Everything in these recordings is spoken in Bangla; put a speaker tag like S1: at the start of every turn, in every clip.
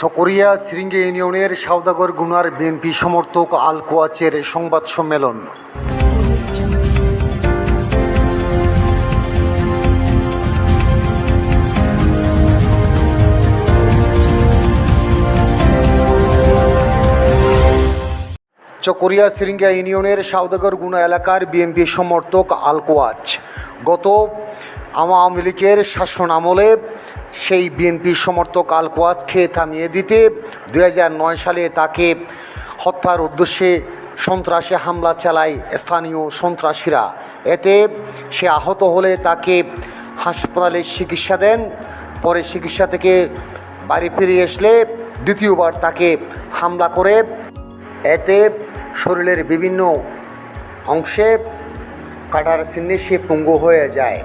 S1: সকরিয়া সিরিঙ্গে ইউনিয়নের সাউদাগর গুনার বিএনপি সমর্থক আল কোয়াচের সংবাদ সম্মেলন। চকরিয়া সিরিঙ্গা ইউনিয়নের সাউদাগর গুনা এলাকার বিএনপি সমর্থক আল কোয়াচ গত আওয়ামী লীগের শাসন আমলে সেই বিএনপি সমর্থক আল কোয়াচকে থামিয়ে দিতে দু হাজার নয় সালে তাকে হত্যার উদ্দেশ্যে সন্ত্রাসে হামলা চালায় স্থানীয় সন্ত্রাসীরা। এতে সে আহত হলে তাকে হাসপাতালে চিকিৎসা দেন, পরে চিকিৎসা থেকে বাড়ি ফিরে আসলে দ্বিতীয়বার তাকে হামলা করে। এতে শরীরের বিভিন্ন অংশে কাটার চিহ্নে সে পঙ্গু হয়ে যায়।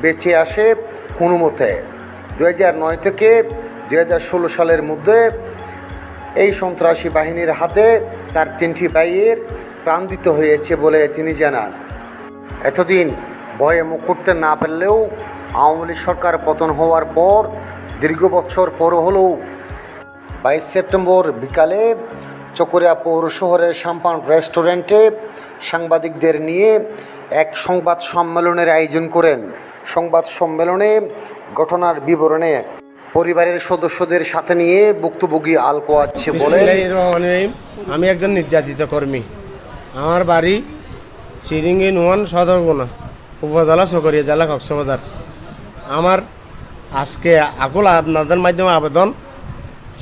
S1: বেঁচে আসে কোনো মতে। দু নয় থেকে দু ষোলো সালের মধ্যে এই সন্ত্রাসী বাহিনীর হাতে তার তিনটি ভাইয়ের প্রাণ দিতে হয়েছে বলে তিনি জানান। এতদিন ভয়ে মুখ করতে না পারলেও আওয়ামী লীগ সরকার পতন হওয়ার পর দীর্ঘ বছর পর হলেও বাইশ সেপ্টেম্বর বিকালে চকরিয়া পৌর শহরের সাম্পান রেস্টুরেন্টে সাংবাদিকদের নিয়ে এক সংবাদ সম্মেলনের আয়োজন করেন। সংবাদ সম্মেলনে ঘটনার বিবরণে পরিবারের সদস্যদের সাথে নিয়ে ভুক্তভোগী আল কোয়াচ্ছে বলেন
S2: বিসমিল্লাহির রহমানির রহিম। আমি একজন নির্যাতিত কর্মী। আমার বাড়ি চিরিঙ্গি নোয়ান সদরগোনা, উপজেলা চকরিয়া জেলা কক্সবাজার। আমার আজকে আকুল আপনাদের মাধ্যমে আবেদন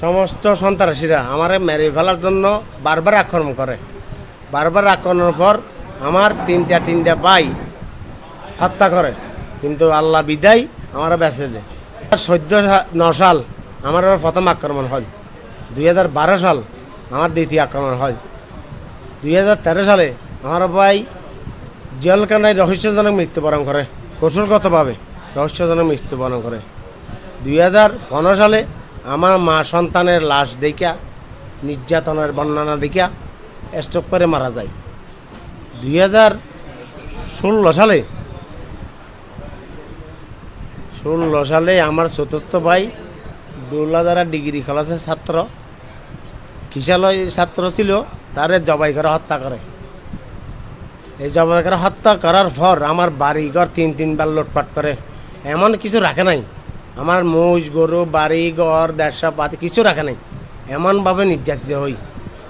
S2: সমস্ত সন্ত্রাসীরা আমার মেরে ফেলার জন্য বারবার আক্রমণ করে। বারবার আক্রমণের পর আমার তিনটা তিনটা ভাই হত্যা করে। কিন্তু আল্লাহ বিদায় আমার বেঁচে দেয়। চোদ্দ ন সাল আমার প্রথম আক্রমণ হয়। দুই হাজার বারো সাল আমার দ্বিতীয় আক্রমণ হয়। দুই হাজার তেরো সালে আমার ভাই জেলখানায় রহস্যজনক মৃত্যুবরণ করে। কৌশলগতভাবে রহস্যজনক মৃত্যুবরণ করে। দুই পনেরো সালে আমার মা সন্তানের লাশ দেখা নির্যাতনের বর্ণনা দেখা স্ট্রোক করে মারা যায়। দুই হাজার ষোলো সালে ষোলো সালে আমার চতুর্থ ভাই ডোলাদারা ডিগ্রি কলেজের ছাত্র। কিশালয় ছাত্র ছিল, তারে জবাই করে হত্যা করে। এই জবাই করে হত্যা করার পর আমার বাড়ি ঘর তিন তিনবার লুটপাট করে, এমন কিছু রাখে নাই। আমার মোষ, গরু, বাড়ি, ঘর, দেড়শা, পাতি কিছু রাখে নাই। এমনভাবে নির্যাতিত হই।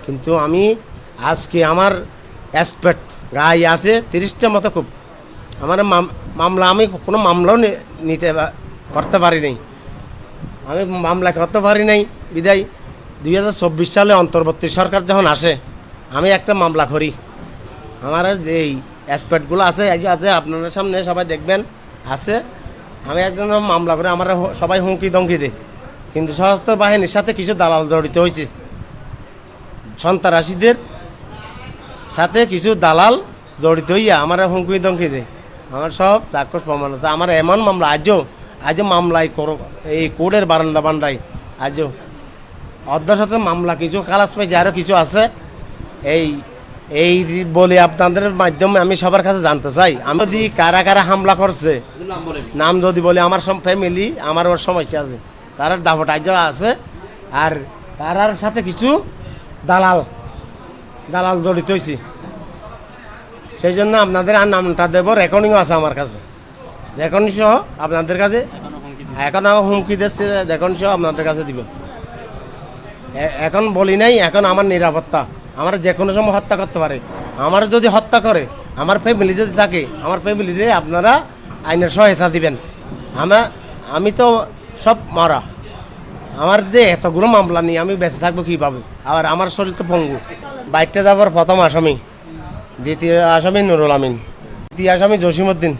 S2: কিন্তু আমি আজকে আমার অ্যাসপেক্ট গায়ে আছে, তিরিশটা মতো খুব। আমার মাম- মামলা আমি কোনো মামলাও নিতে করতে পারি নাই। আমি মামলা করতে পারি নাই। বিদায়, দুই হাজার চব্বিশ সালে অন্তর্বর্তী সরকার যখন আসে, আমি একটা মামলা করি। আমার এই অ্যাসপেক্টগুলো আছে আছে, আপনাদের সামনে সবাই দেখবেন, আছে। আমি একজন মামলা করে আমার সবাই হুমকি দমকি দেয়। কিন্তু সশস্ত্র বাহিনীর সাথে কিছু দালাল জড়িত হয়েছে। সন্ত্রাসীদের সাথে কিছু দালাল জড়িত হইয়া আমার হুমকি দমকি দেয়। আমার সব চাক্ষুষ প্রমাণ আছে। আমার এমন মামলা, আজও আজও মামলায় করো, এই কোর্টের বারান্দা বান্ডাই আজও। অর্ধের সাথে মামলা, কিছু খালাস পাইছে আরও কিছু আছে। এই এই বলে আপনাদের মাধ্যমে আমি সবার কাছে জানতে চাই। আমি যদি কারা কারা হামলা করছে, নাম যদি বলে, আমার সব ফ্যামিলি আমার ওর সমস্যা আছে, তার দাফট আজ আছে, আর তারার সাথে কিছু দালাল দালাল জড়িত হয়েছে সেই জন্য আপনাদের আর নামটা দেবো রেকর্ডিংও আছে আমার কাছে। রেকর্ডিং সহ আপনাদের কাছে, এখন হুমকি দিচ্ছে রেকর্ডিং সহ আপনাদের কাছে দিব। এখন বলি নাই, এখন আমার নিরাপত্তা। আমার যে কোনো সময় হত্যা করতে পারে। আমার যদি হত্যা করে, আমার ফ্যামিলি যদি থাকে, আমার ফ্যামিলিতে আপনারা আইনের সহায়তা দিবেন। আমার আমি তো সব মারা। আমার যে এতগুলো মামলা নিয়ে আমি বেঁচে থাকব কীভাবে? আবার আমার শরীর তো পঙ্গু। বাইকটা যাবার প্রথম আসামি। দ্বিতীয় আসামি নুরুল আমিন। তৃতীয় আসামি জসিমউদ্দিন।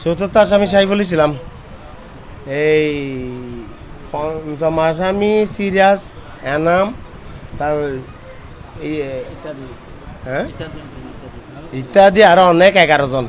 S2: চতুর্থ আসামি সাইফুল ইসলাম। এই পঞ্চম আসামি সিরিয়াস এনাম। তার হ্যাঁ? ইত্যাদি আরও অনেক এগারো জন।